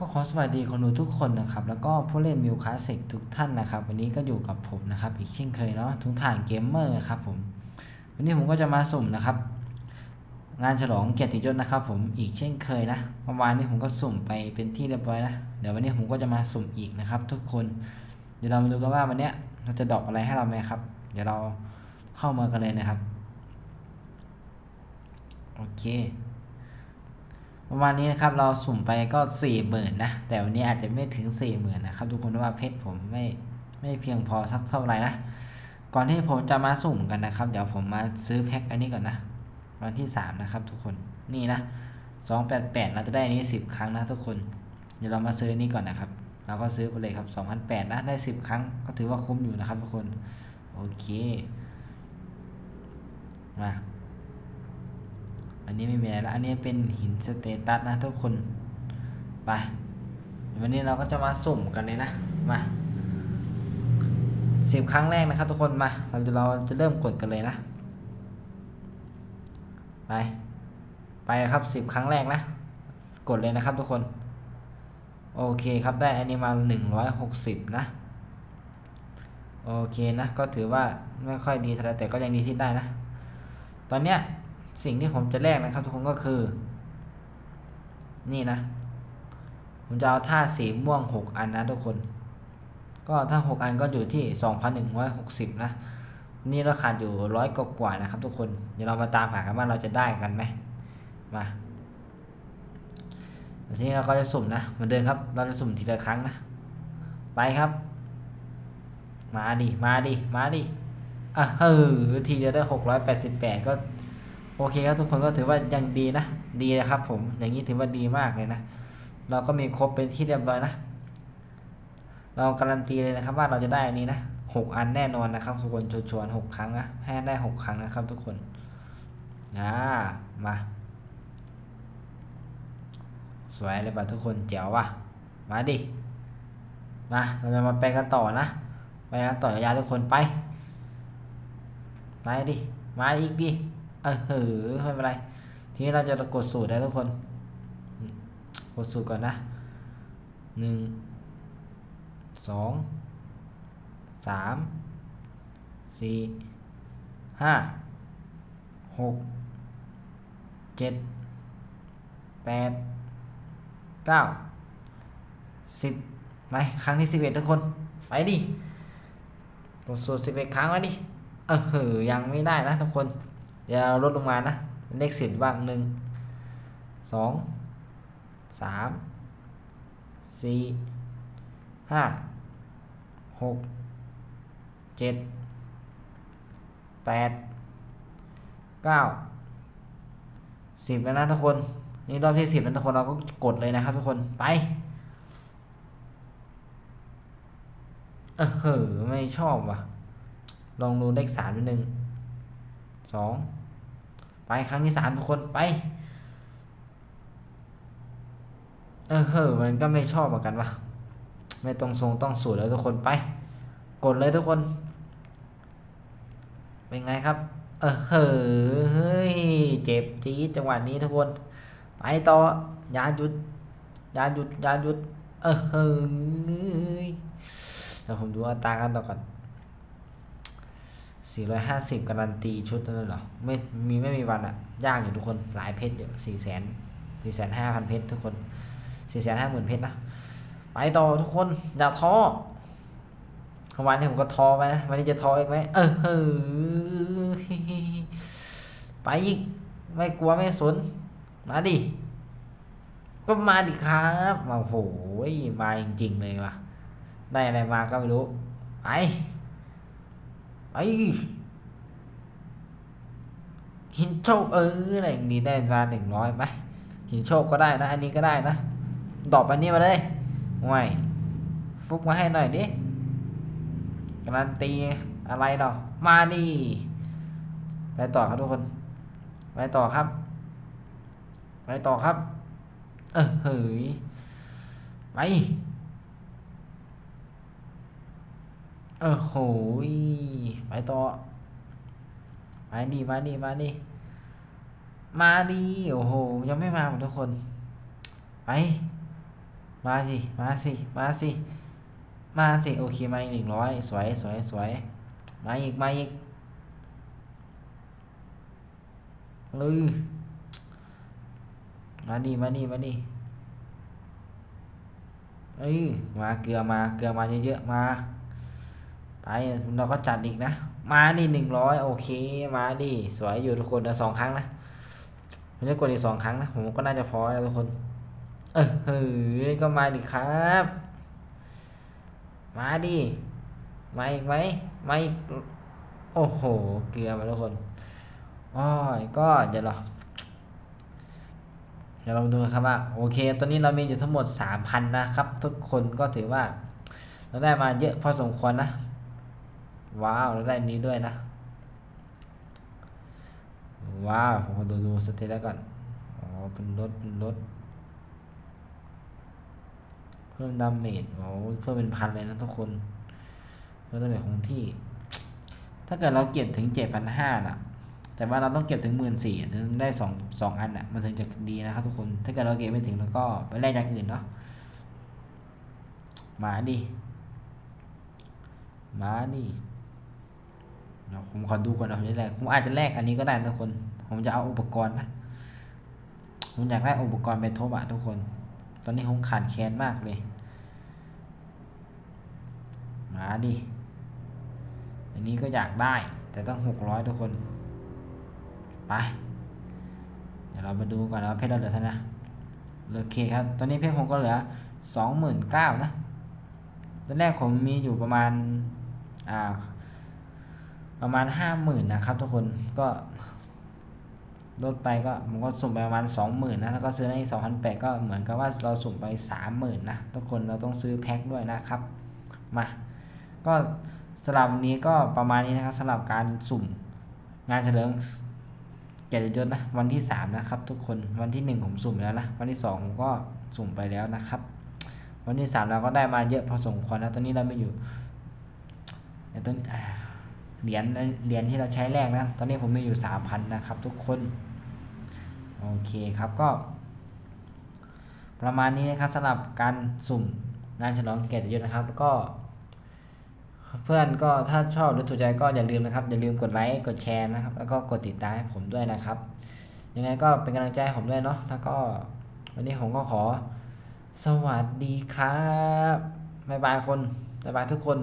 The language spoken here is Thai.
ก็ขอสวัสดีคนดูทุกคนนะครับ แล้วก็ผู้เล่นมิวคลาสสิกทุกท่านนะครับ วันนี้ก็อยู่กับผมนะครับ อีกเช่นเคยเนาะทุกฐานเกมเมอร์ครับผม วันนี้ผมก็จะมาสุ่มนะครับ งานฉลองเกียรติยศนะครับ ผมอีกเช่นเคยนะเมื่อวานนี้ผมก็สุ่มไปเป็นที่เรียบร้อยนะเดี๋ยววันนี้ผมก็จะมาสุ่มอีกนะครับ ทุกคน เดี๋ยวเรามาดูกันว่าวันนี้เราจะดอกอะไรให้เราไหมครับ เดี๋ยวเราเข้ามากันเลยนะครับโอเค ประมาณนี้นะครับเราสุ่มไปก็สี่หมื่นนะ แต่วันนี้อาจจะไม่ถึงสี่หมื่นนะครับ ทุกคนเพราะว่าเพชรผมไม่ไม่เพียงพอสักเท่าไหร่นะ ก่อนที่ผมจะมาสุ่มกันนะครับ เดี๋ยวผมมาซื้อแพ็คอันนี้ก่อนนะ วันที่สามนะครับ ทุกคนนี่นะสองแปดแปดเราจะได้อันนี้สิบครั้งนะทุกคน เดี๋ยวเรามาซื้อนี่ก่อนนะครับเราก็ซื้อไปเลยครับสองพันแปดนะได้สิบครั้ง ก็ถือว่าคุ้มอยู่นะครับทุกคน โอเค มา อันนี้ไม่มีอะไรแล้วอันนี้เป็นหินสเตตัสนะทุกคน ไป วันนี้เราก็จะมาสุ่มกันเลยนะ มาสิบครั้งแรกนะครับ ทุกคนมา เราจะเราจะเริ่มกดกันเลยนะ ไป ไปครับสิบครั้งแรกนะ กดเลยนะครับทุกคน โอเคครับได้อันนี้มาหนึ่งร้อยหกสิบนะ โอเคนะ ก็ถือว่าไม่ค่อยดีเท่าไหร่แต่ก็ยังดีที่ได้นะ ตอนเนี้ย สิ่งที่ผมจะแลกนะครับ ทุกคนก็คือ นี่นะ ผมจะเอาท่าสีม่วงหกอันนะทุกคน ก็ถ้าหกอันก็อยู่ที่สองพันหนึ่งร้อยหกสิบนะ นี่เราขาดอยู่ร้อยกว่านะครับ ทุกคน เดี๋ยวเรามาตามหากันว่าเราจะได้กันไหมมาทีนี้เราก็จะสุ่มนะเหมือนเดิมครับ เราจะสุ่มทีละครั้งนะ ไปครับ มาดิ มาดิ มาดิอะเออทีเดียวได้หกร้อยแปดสิบแปดก็ โอเคครับทุกคนก็ถือว่ายังดีนะ ดีนะครับ ผม อย่างนี้ถือว่าดีมากเลยนะ เราก็มีครบเป็นที่เรียบร้อยนะ เราการันตีเลยนะครับ ว่าเราจะได้อันนี้นะหกอันแน่นอนนะครับ ทุกคนชวนๆหกครั้งนะให้ได้หกครั้งนะครับ ทุกคนอ่ามา สวยเลยป่ะทุกคนเจ๋วว่ะมาดิมาเราจะมาไปกันต่อนะไปกันต่อยาวทุกคนไปไปดิมาอีกดิ เออเออไม่เป็นไร ทีนี้เราจะกดสูตรได้ทุกคน กดสูตรก่อนนะหนึ่งสองสามสี่ห้าหกเจ็ดแปดเก้าสิบไปครั้งที่สิบเอ็ดทุกคน ไปดิกดสูตรสิบเอ็ดครั้งไว้ดิ เออเหอยังไม่ได้นะทุกคน เดี๋ยวเราลดลงมานะ เลขสิบบ้างหนึ่งสองสามสี่ห้าหกเจ็ดแปดเก้าสิบแล้วนะทุกคน นี่รอบที่สิบแล้วทุกคนเราก็กดเลยนะครับทุกคนไปเออเหอไม่ชอบว่ะ ลองดูเลขสามนิดนึงสอง ไปครั้งที่สามทุกคนไปเออเหอมันก็ไม่ชอบเหมือนกันวะไม่ตรงทรงต้องสูตรแล้วทุกคนไป กดเลยทุกคน เป็นไงครับ เออเหอเฮ้ยเจ็บจี๊ดจังหวะนี้ทุกคน ไปต่ออย่าหยุดอย่าหยุดอย่าหยุด เออเฮ้ยเดี๋ยวผมดูอัตรากันต่อก่อน สี่ร้อยห้าสิบการันตีชุดนั่นเหรอ ไม่มีไม่มีวันอะยากอยู่ทุกคนหลายเพชรอยู่สี่แสนสี่แสนห้าพันเพชรทุกคนสี่แสนห้าหมื่นเพชรนะ ไปต่อทุกคน อย่าท้อวันนี้ผมก็ท้อไปนะวันนี้จะท้ออีกไหมเออเฮ้ไปอีก ไม่กลัวไม่สน มาดิ ก็มาดิครับมาโอ้โหมาจริงๆเลยว่ะ ได้อะไรมาก็ไม่รู้ ไป ไปหินโชคเอออะไรอย่างนี้ได้มาหนึ่งร้อยไหมหินโชคก็ได้นะ อันนี้ก็ได้นะดอกอันนี้มาเลยห่วยฟุกมาให้หน่อยดิการันตีอะไรเนาะมาดิไปต่อครับทุกคน ไปต่อครับ ไปต่อครับ เออเฮ้ยไป เออโหยไปต่อ มาดิมาดิมาดิมาดิโอ้โห ยังไม่มาหมดทุกคน ไป มาสิ มาสิ มาสิ มาสิ โอเค มาอีกหนึ่งร้อยสวยสวยสวยมาอีก มาอีกเออมาดิมาดิมาดิเอ้ยมาเกลือมาเกลือมาเยอะๆมา ไปเราก็จัดอีกนะ มาดิหนึ่งร้อยโอเค มาดิสวยอยู่ทุกคนนะสองครั้งนะผมจะกดอีกสองครั้งนะผมก็น่าจะพอแล้วทุกคน เออเฮ้ยก็มาดิครับ มาดิมาอีกไหมมาอีกโอ้โห เกลือมาทุกคนอ้อยก็เดี๋ยวเราเดี๋ยวเราดูครับว่าโอเค ตอนนี้เรามีอยู่ทั้งหมดสามพันนะครับ ทุกคนก็ถือว่า เราได้มาเยอะพอสมควรนะ ว้าวเราได้นี้ด้วยนะ ว้าวผมดูดูสเตตัสก่อน อ๋อ เป็นรถ เป็นรถ เพิ่มดาเมจโอ้เพิ่มเป็นพันเลยนะทุกคนเพิ่มดาเมจคงที่ ถ้าเกิดเราเก็บถึงเจ็ดพันห้าน่ะ แต่ว่าเราต้องเก็บถึงหมื่นสี่ถึงได้สองสองอันอะ มันถึงจะดีนะครับทุกคน ถ้าเกิดเราเก็บไม่ถึงแล้วก็ไปแลกอย่างอื่นเนาะ มาดิ มาดี ผมขอดูก่อนนะผมจะแลกผมอาจจะแลกอันนี้ก็ได้ทุกคน ผมจะเอาอุปกรณ์นะผมอยากได้อุปกรณ์ไปทบอะทุกคน ตอนนี้ผมขาดแคลนมากเลย มาดิอันนี้ก็อยากได้ แต่ต้องหกร้อยทุกคน ไป เดี๋ยวเรามาดูก่อนนะว่าเพชรเราเหลือเท่าไหร่นะเหลือโอเคครับ ตอนนี้เพชรผมก็เหลือสองหมื่นเก้านะ ตอนแรกผมมีอยู่ประมาณ อ่า ประมาณห้าหมื่นนะครับ ทุกคนก็ลดไปก็ผมก็สุ่มไปประมาณสองหมื่นนะแล้วก็ซื้อในสองพันแปดก็เหมือนกับว่าเราสุ่มไปสามหมื่นนะทุกคนเราต้องซื้อแพ็คด้วยนะครับมาก็สำหรับวันนี้ก็ประมาณนี้นะครับสำหรับการสุ่มงานเฉลิมเกียรติยศนะวันที่สามนะครับทุกคนวันที่หนึ่งผมสุ่มแล้วนะวันที่สองผมก็สุ่มไปแล้วนะครับ วันที่สามเราก็ได้มาเยอะพอสมควรนะตอนนี้เราไม่อยู่ต้นอ่า เหรียญเหรียญที่เราใช้แรกนะ ตอนนี้ผมมีอยู่สามพันนะครับ ทุกคน โอเคครับก็ ประมาณนี้นะครับสำหรับการสุ่มงานฉลองเกียรติยศนะครับ แล้วก็ เพื่อนก็ถ้าชอบหรือถูกใจก็อย่าลืมนะครับ อย่าลืมกดไลค์กดแชร์นะครับ แล้วก็กดติดตามให้ผมด้วยนะครับ ยังไงก็เป็นกำลังใจให้ผมด้วยเนาะแล้วก็ วันนี้ผมก็ขอ สวัสดีครับบ๊ายบายคนบ๊ายบายทุกคน